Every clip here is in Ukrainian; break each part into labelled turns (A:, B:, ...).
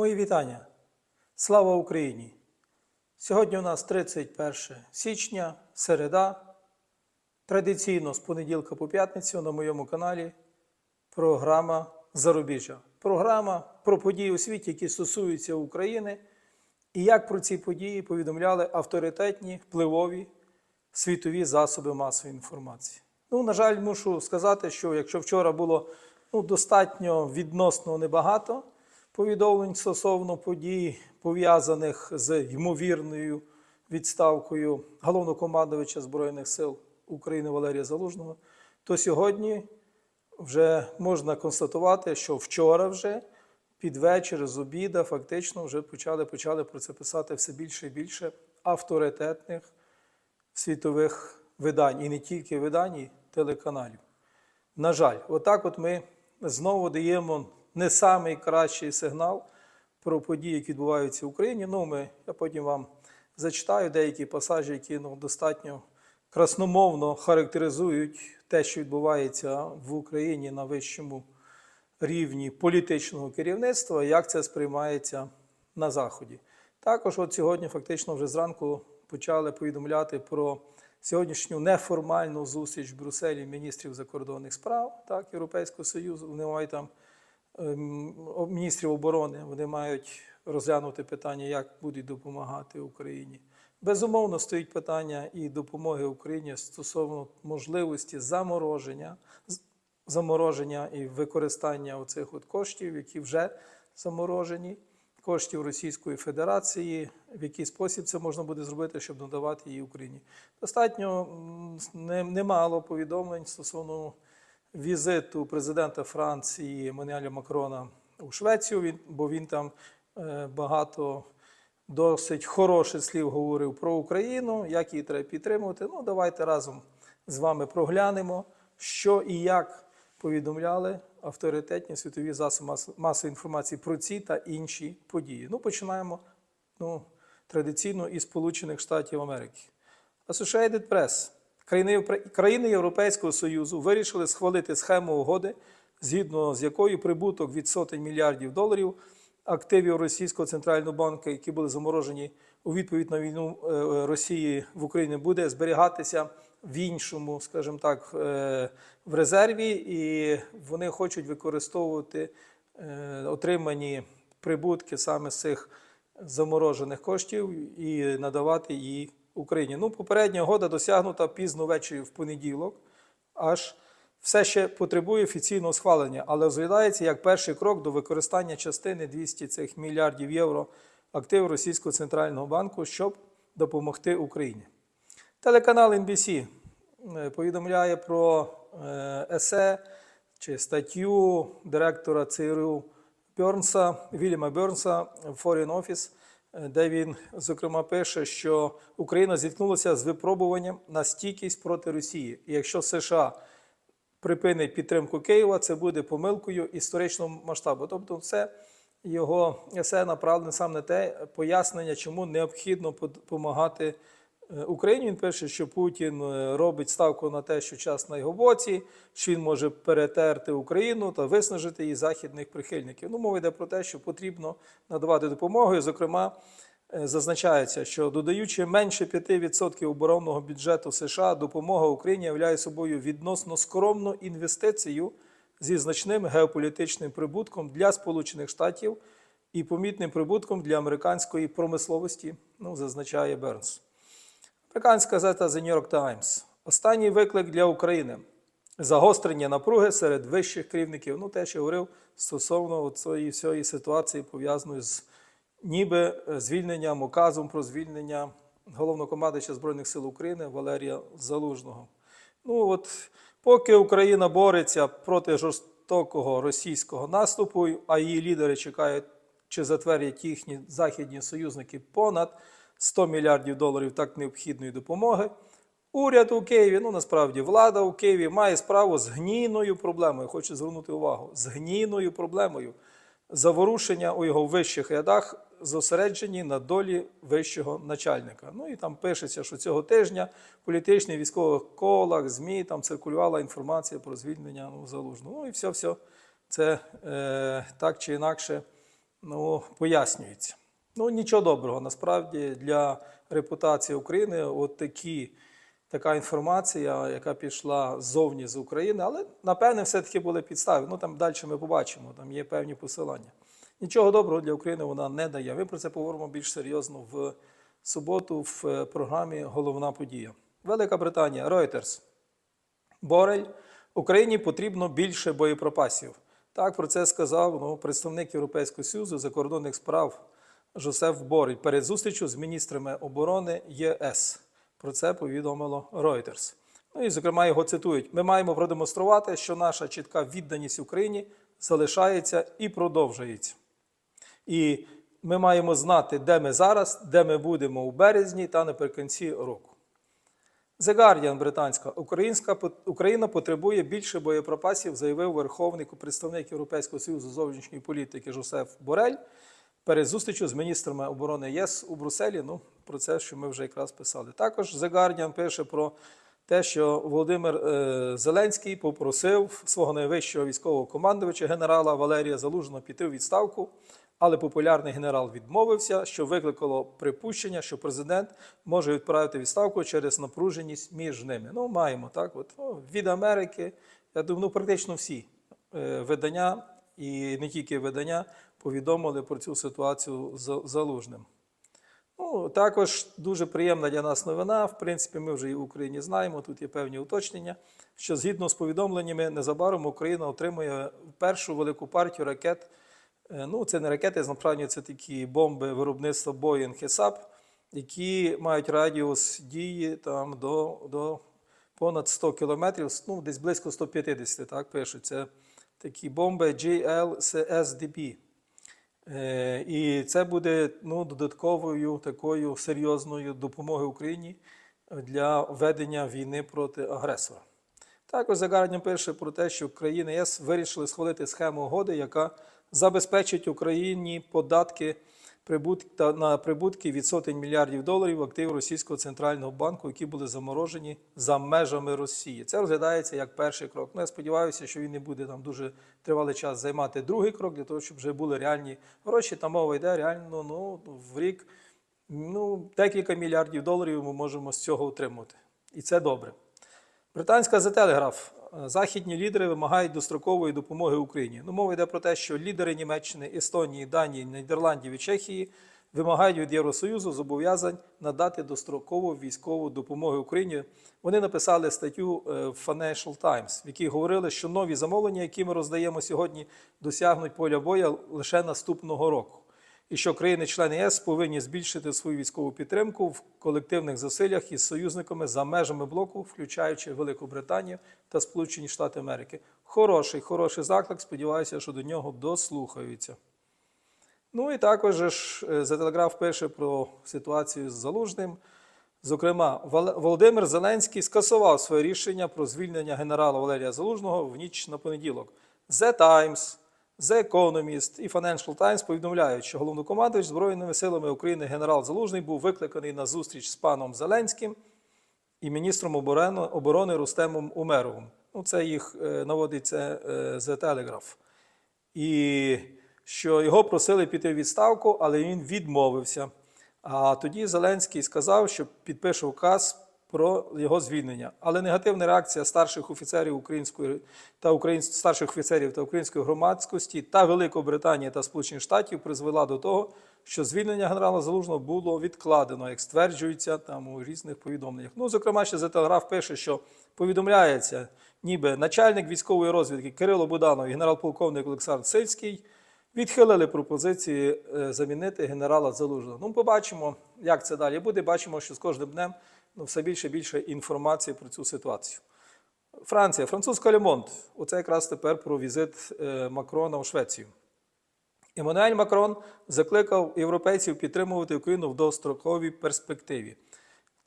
A: Мої вітання. Слава Україні! Сьогодні у нас 31 січня, середа. Традиційно з понеділка по п'ятницю на моєму каналі програма Зарубіжжя. Програма про події у світі, які стосуються України, і як про ці події повідомляли авторитетні, впливові світові засоби масової інформації. Ну, на жаль, мушу сказати, що якщо вчора було ну, достатньо відносно небагато повідомлень стосовно подій, пов'язаних з ймовірною відставкою головнокомандувача Збройних сил України Валерія Залужного, то сьогодні вже можна констатувати, що вчора вже під вечір з обіда фактично вже почали, почали про це писати все більше і більше авторитетних світових видань, і не тільки видань, і телеканалів. На жаль, отак от ми знову даємо не самий кращий сигнал про події, які відбуваються в Україні. Ну, ми, я потім вам зачитаю деякі пасажі, які ну, достатньо красномовно характеризують те, що відбувається в Україні на вищому рівні політичного керівництва, як це сприймається на Заході. Також от сьогодні фактично вже зранку почали повідомляти про сьогоднішню неформальну зустріч в Брюсселі міністрів закордонних справ так, Європейського Союзу. Вони мають там міністрів оборони, вони мають розглянути питання, як будуть допомагати Україні. Безумовно, стоїть питання і допомоги Україні стосовно можливості замороження, замороження і використання оцих от коштів, які вже заморожені, коштів Російської Федерації, в який спосіб це можна буде зробити, щоб надавати її Україні. Достатньо немало повідомлень стосовно візиту президента Франції Еммануеля Макрона у Швецію, бо він там е, багато досить хороших слів говорив про Україну, як її треба підтримувати. Ну, давайте разом з вами проглянемо, що і як повідомляли авторитетні світові засоби мас- масової інформації про ці та інші події. Ну, починаємо ну, традиційно із Сполучених Штатів Америки. Associated Press. Країни, Європе- країни Європейського Союзу вирішили схвалити схему угоди, згідно з якою прибуток від сотень мільярдів доларів активів Російського центрального банку, які були заморожені у відповідь на війну е, Росії в Україні, буде зберігатися в іншому, скажімо так, е, в резерві, і вони хочуть використовувати е, отримані прибутки саме з цих заморожених коштів і надавати її Україні. Ну, попередня угода досягнута пізно ввечері в понеділок, аж все ще потребує офіційного схвалення, але розглядається як перший крок до використання частини 200 цих мільярдів євро активів Російського центрального банку, щоб допомогти Україні. Телеканал NBC е, повідомляє про е, есе чи статтю директора ЦРУ Бьорнса, Вільяма Бьорнса Foreign Office, де він, зокрема, пише, що Україна зіткнулася з випробуванням на стійкість проти Росії. І якщо США припинить підтримку Києва, це буде помилкою історичного масштабу. Тобто, це його есе направлене саме на те пояснення, чому необхідно допомагати е, Україні. Він пише, що Путін е, робить ставку на те, що час на його боці, що він може перетерти Україну та виснажити її західних прихильників. Ну, мова йде про те, що потрібно надавати допомогу. І, зокрема, е, зазначається, що додаючи менше 5% оборонного бюджету США, допомога Україні являє собою відносно скромну інвестицію зі значним геополітичним прибутком для Сполучених Штатів і помітним прибутком для американської промисловості, ну, зазначає Бернс. Американська газета The New York Times. Останній виклик для України загострення напруги серед вищих керівників. Ну, те, що говорив стосовно цієї всієї ситуації, пов'язаної з ніби е, звільненням, указом про звільнення головнокомандуюча Збройних сил України Валерія Залужного. Ну от поки Україна бореться проти жорстокого російського наступу, а її лідери чекають, чи затвердять їхні західні союзники понад 100 мільярдів доларів так необхідної допомоги. Уряд у Києві, ну насправді влада у Києві має справу з гнійною проблемою. Хочу звернути увагу з гнійною проблемою. Заворушення у його вищих рядах зосереджені на долі вищого начальника. Ну і там пишеться, що цього тижня в політичних військових колах, ЗМІ там циркулювала інформація про звільнення ну, залужного. Ну і все, все це е, так чи інакше ну, пояснюється. Ну, нічого доброго, насправді, для репутації України от такі, така інформація, яка пішла ззовні з України, але напевне все-таки були підстави. Ну там далі ми побачимо, там є певні посилання. Нічого доброго для України вона не дає. Ми про це поговоримо більш серйозно в суботу в е, програмі Головна подія. Велика Британія, Reuters. Борель, Україні потрібно більше боєприпасів. Так про це сказав ну, представник Європейського Союзу закордонних справ Жозеф Борель перед зустрічю з міністрами оборони ЄС. Про це повідомило Reuters. Ну і, зокрема, його цитують: ми маємо продемонструвати, що наша чітка відданість Україні залишається і продовжується. І ми маємо знати, де ми зараз, де ми будемо у березні та наприкінці року. The Guardian британська Українська Україна потребує більше боєприпасів, заявив верховний представник Європейського союзу зовнішньої політики Жосеф Борель перед зустрічю з міністрами оборони ЄС у Брюсселі. Ну про це, що ми вже якраз писали. Також The Guardian пише про те, що Володимир е, Зеленський попросив свого найвищого військового командувача генерала Валерія Залужного піти у відставку. Але популярний генерал відмовився, що викликало припущення, що президент може відправити відставку через напруженість між ними. Ну, маємо так. От ну, від Америки, я думаю, ну, практично всі е, видання і не тільки видання повідомили про цю ситуацію з залужним. Ну, також дуже приємна для нас новина. В принципі, ми вже і в Україні знаємо. Тут є певні уточнення. Що згідно з повідомленнями, незабаром Україна отримує першу велику партію ракет. Е, Ну, це не ракети, насправді це такі бомби виробництва Boeing HESAP, які мають радіус дії там, до, до понад 100 кілометрів, ну, десь близько 150, так пишуть. Це такі бомби GLCSDB. Е, І це буде ну, додатковою такою серйозною допомогою Україні для ведення війни проти агресора. Також Загардня пише про те, що країни ЄС вирішили схвалити схему угоди, яка забезпечить Україні податки на прибутки від сотень мільярдів доларів активів Російського центрального банку, які були заморожені за межами Росії. Це розглядається як перший крок. Ну, я сподіваюся, що він не буде там дуже тривалий час займати другий крок для того, щоб вже були реальні гроші. Та мова йде реально ну, в рік ну, декілька мільярдів доларів ми можемо з цього отримати. І це добре. Британська The Telegraph. Західні лідери вимагають дострокової допомоги Україні. Ну, мова йде про те, що лідери Німеччини, Естонії, Данії, Нідерландів і Чехії вимагають від Євросоюзу зобов'язань надати дострокову військову допомогу Україні. Вони написали статтю е, в Financial Times, в якій говорили, що нові замовлення, які ми роздаємо сьогодні, досягнуть поля боя лише наступного року і що країни-члени ЄС повинні збільшити свою військову підтримку в колективних зусиллях із союзниками за межами блоку, включаючи Велику Британію та Сполучені Штати Америки. Хороший, хороший заклик. Сподіваюся, що до нього дослухаються. Ну і також The Telegraph пише про ситуацію з Залужним. Зокрема, Володимир Зеленський скасував своє рішення про звільнення генерала Валерія Залужного в ніч на понеділок. The Times, The Economist і Financial Times повідомляють, що головнокомандувач Збройними силами України генерал Залужний був викликаний на зустріч з паном Зеленським і міністром оборони, Рустемом Умеровим. Ну, це їх е, наводить це е, The Telegraph. І що його просили піти в відставку, але він відмовився. А тоді Зеленський сказав, що підпише указ про його звільнення. Але негативна реакція старших офіцерів української та україн... старших офіцерів та української громадськості та Великобританії та Сполучених Штатів призвела до того, що звільнення генерала Залужного було відкладено, як стверджується там у різних повідомленнях. Ну, зокрема, ще The Telegraph пише, що повідомляється, ніби начальник військової розвідки Кирило Буданов і генерал-полковник Олександр Сильський відхилили пропозиції е, замінити генерала Залужного. Ну, побачимо, як це далі буде. Бачимо, що з кожним днем все більше і більше інформації про цю ситуацію. Франція, французька Лемонт. Оце якраз тепер про візит е, Макрона у Швецію. Еммануель Макрон закликав європейців підтримувати Україну в довгостроковій перспективі.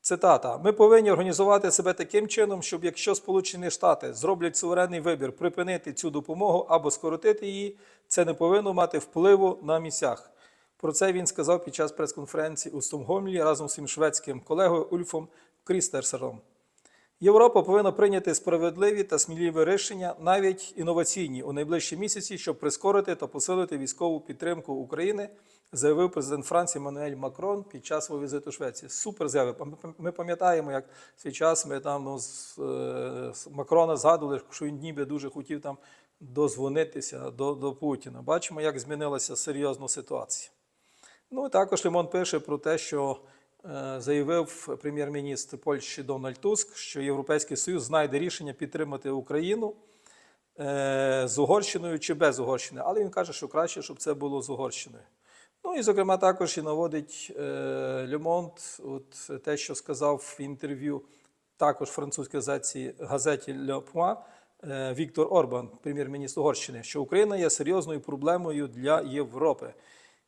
A: Цитата: Ми повинні організувати себе таким чином, щоб якщо Сполучені Штати зроблять суверенний вибір припинити цю допомогу або скоротити її, це не повинно мати впливу на місцях. Про це він сказав під час прес-конференції у Стомгольмі разом з своїм шведським колегою Ульфом Крістерсером. Європа повинна прийняти справедливі та сміливі рішення, навіть інноваційні, у найближчі місяці, щоб прискорити та посилити військову підтримку України, заявив президент Франції Мануель Макрон під час свого візиту Швеції. Супер заяви. Ми пам'ятаємо, як свій час ми там ну, з, е, з Макрона згадували, що він ніби дуже хотів там дозвонитися до, до Путіна. Бачимо, як змінилася серйозно ситуація. Ну також Лімон пише про те, що е, заявив прем'єр-міністр Польщі Дональд Туск, що Європейський Союз знайде рішення підтримати Україну е, з Угорщиною чи без Угорщини. Але він каже, що краще, щоб це було з Угорщиною. Ну і, зокрема, також і наводить е, Лемонт, от те, що сказав в інтерв'ю також французькій газеті, газеті Point, Віктор Орбан, прем'єр-міністр Угорщини, що Україна є серйозною проблемою для Європи.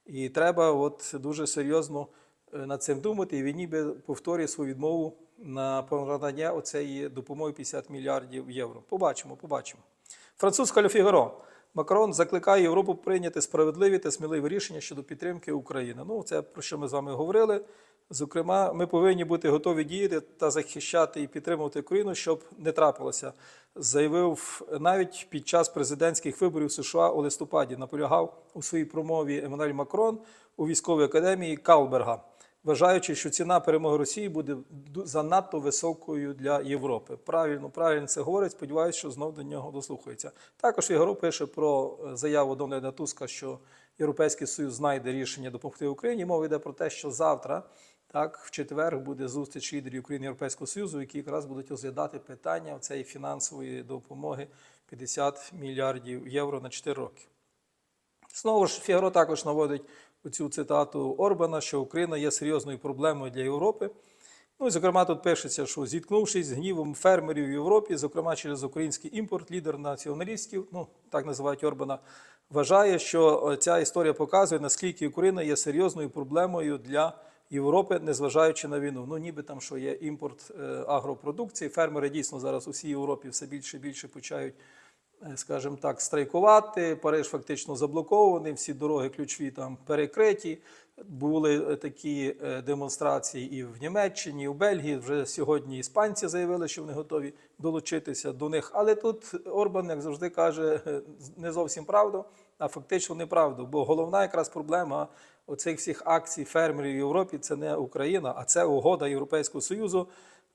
A: І треба от дуже серйозно е, над цим думати. І він ніби повторює свою відмову на понадання оцеї допомоги 50 мільярдів євро. Побачимо, побачимо. Французька Ле Фігаро. Макрон закликає Європу прийняти справедливі та сміливі рішення щодо підтримки України. Ну, це про що ми з вами говорили. Зокрема, ми повинні бути готові діяти та захищати і підтримувати Україну, щоб не трапилося. Заявив навіть під час президентських виборів США у листопаді. Наполягав у своїй промові Еммануель Макрон у військовій академії Калберга, вважаючи, що ціна перемоги Росії буде занадто високою для Європи. Правильно, правильно це говорить. Сподіваюся, що знов до нього дослухаються. Також Фігаро пише про е, заяву Дональда Туска, що Європейський Союз знайде рішення допомогти Україні. Мова йде про те, що завтра, так, в четвер, буде зустріч лідерів України Європейського Союзу, які якраз будуть розглядати питання цієї фінансової допомоги 50 мільярдів євро на 4 роки. Знову ж Фігаро також наводить цю цитату Орбана, що Україна є серйозною проблемою для Європи. Ну і зокрема тут пишеться, що зіткнувшись з гнівом фермерів в Європі, зокрема через український імпорт, лідер націоналістів, ну так називають Орбана, вважає, що е, ця історія показує, наскільки Україна є серйозною проблемою для Європи, незважаючи на війну. Ну ніби там, що є імпорт е, агропродукції. Фермери дійсно зараз у всій Європі все більше і більше почають скажімо так, страйкувати. Париж фактично заблокований, всі дороги ключові там перекриті. Були е, такі е, демонстрації і в Німеччині, і в Бельгії. Вже сьогодні іспанці заявили, що вони готові долучитися до них. Але тут Орбан, як завжди, каже е, не зовсім правду, а фактично неправду. Бо головна якраз проблема оцих всіх акцій фермерів в Європі це не Україна, а це угода Європейського Союзу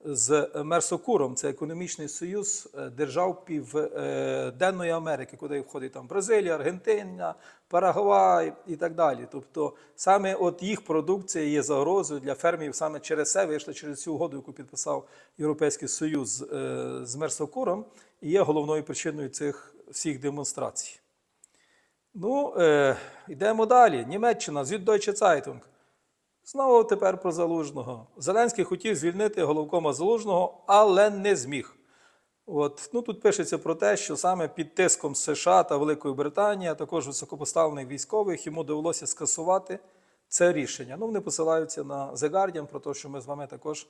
A: з Мерсокуром. Це економічний союз е, держав Південної Америки, куди входить там Бразилія, Аргентина, Парагвай і так далі. Тобто саме от їх продукція є загрозою для фермерів саме через це вийшли через цю угоду, яку підписав Європейський Союз е, з Мерсокуром, і є головною причиною цих всіх демонстрацій. Ну, е, йдемо далі. Німеччина, Süddeutsche Zeitung. Знову тепер про Залужного. Зеленський хотів звільнити головкома Залужного, але не зміг. От, ну, тут пишеться про те, що саме під тиском США та Великої Британії, а також високопоставлених військових, йому довелося скасувати це рішення. Ну, вони посилаються на The Guardian, про те, що ми з вами також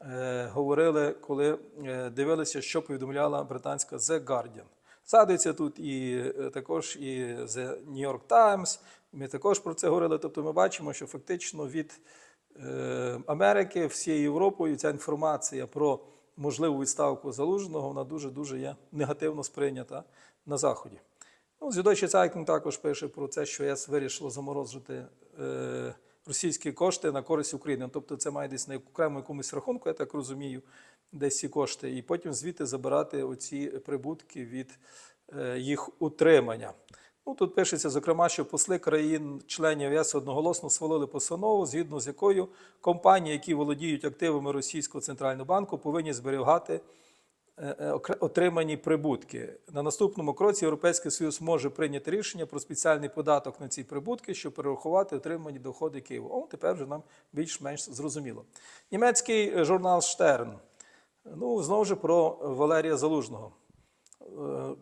A: е, говорили, коли е, дивилися, що повідомляла британська The Guardian. Згадується тут і е, також і The New York Times. Ми також про це говорили. Тобто ми бачимо, що фактично від е, Америки, всією Європою ця інформація про можливу відставку залужного вона дуже-дуже є негативно сприйнята на Заході. Ну, Звідочий Цайкін також пише про це, що ЄС вирішило заморозити е, російські кошти на користь України. Тобто це має десь на окремому якомусь рахунку, я так розумію, десь ці кошти, і потім звідти забирати оці прибутки від е, їх утримання. Ну, тут пишеться, зокрема, що посли країн-членів ЄС одноголосно схвалили постанову, згідно з якою компанії, які володіють активами Російського центрального банку, повинні зберігати е, е, отримані прибутки. На наступному кроці Європейський Союз може прийняти рішення про спеціальний податок на ці прибутки, щоб перерахувати отримані доходи Києва. О, тепер вже нам більш-менш зрозуміло. Німецький журнал Штерн. Ну, знову ж про Валерія Залужного. Е,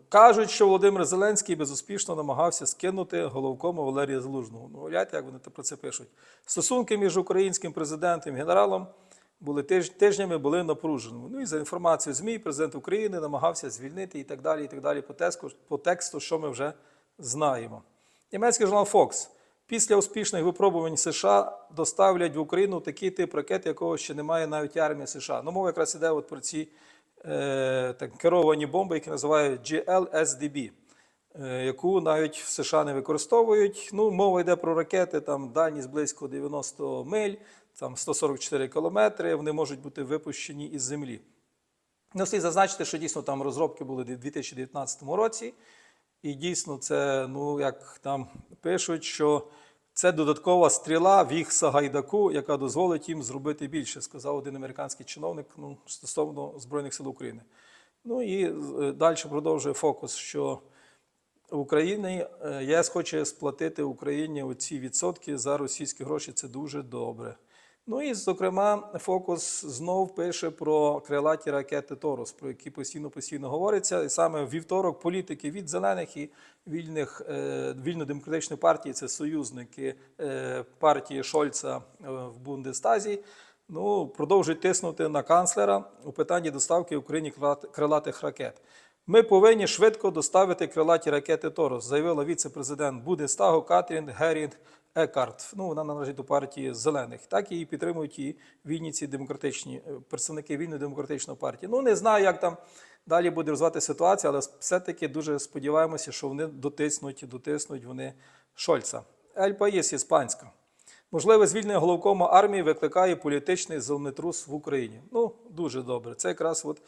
A: Кажуть, що Володимир Зеленський безуспішно намагався скинути головкома Валерія Залужного. Ну, гляньте, як вони про це пишуть. Стосунки між українським президентом і генералом були тиж, тижнями були напруженими. Ну і за інформацією ЗМІ, президент України намагався звільнити і так далі, і так далі по тексту, по тексту, що ми вже знаємо. Німецький журнал Fox. Після успішних випробувань США доставлять в Україну такий тип ракет, якого ще немає навіть армія США. Ну, мова якраз іде от про ці е, так, керовані бомби, які називають GLSDB, е, яку навіть в США не використовують. Ну, мова йде про ракети, там дальність близько 90 миль, там 144 кілометри. Вони можуть бути випущені із землі. Ну, слід зазначити, що дійсно там розробки були в 2019 році, і дійсно це, ну як там пишуть, що це додаткова стріла в їх Сагайдаку, яка дозволить їм зробити більше, сказав один американський чиновник ну, стосовно Збройних сил України. Ну і е, далі продовжує фокус, що Україні е, ЄС хоче сплатити Україні оці відсотки за російські гроші. Це дуже добре. Ну і, зокрема, фокус знов пише про крилаті ракети Торос, про які постійно постійно говориться. І саме в вівторок політики від зелених і вільних е, вільно-демократичної партії, це союзники е, партії Шольца е, в Бундестазі. Ну, продовжують тиснути на канцлера у питанні доставки Україні крилатих ракет. Ми повинні швидко доставити крилаті ракети Торос, заявила віце-президент Будестагу Катрін Герінг Екарт. Ну, вона належить до партії зелених. Так її підтримують і вільниці демократичні е, представники вільно-демократичної партії. Ну не знаю, як там далі буде розвивати ситуація, але все-таки дуже сподіваємося, що вони дотиснуть, дотиснуть вони Шольца. Ель Паїс, іспанська. Можливе звільнення головкома армії викликає політичний землетрус в Україні. Ну, дуже добре. Це якраз от,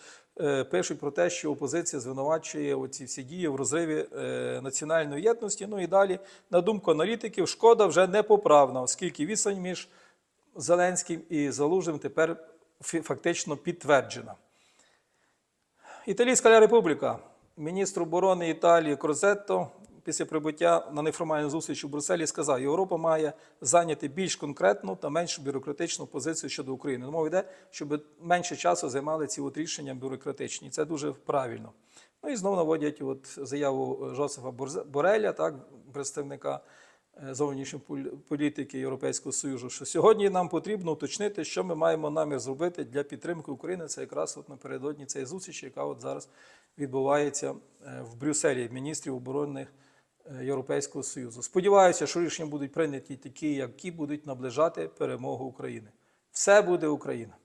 A: пишуть про те, що опозиція звинувачує оці всі дії в розриві е, національної єдності. Ну і далі, на думку аналітиків, шкода вже непоправна, оскільки відстань між Зеленським і Залужним тепер фактично підтверджена. Італійська республіка. Міністр оборони Італії Крозетто після прибуття на неформальну зустріч у Брюсселі сказав, Європа має зайняти більш конкретну та менш бюрократичну позицію щодо України. Мова йде, щоб менше часу займали ці от рішення бюрократичні. Це дуже правильно. Ну і знову наводять от заяву Жозефа Борзе- Бореля, так, представника е, зовнішньої полі- політики Європейського Союзу, що сьогодні нам потрібно уточнити, що ми маємо намір зробити для підтримки України. Це якраз от напередодні цієї зустрічі, яка от зараз відбувається е, в Брюсселі міністрів оборони е, Е, Європейського Союзу. Сподіваюся, що рішення будуть прийняті такі, які будуть наближати перемогу України. Все буде Україна.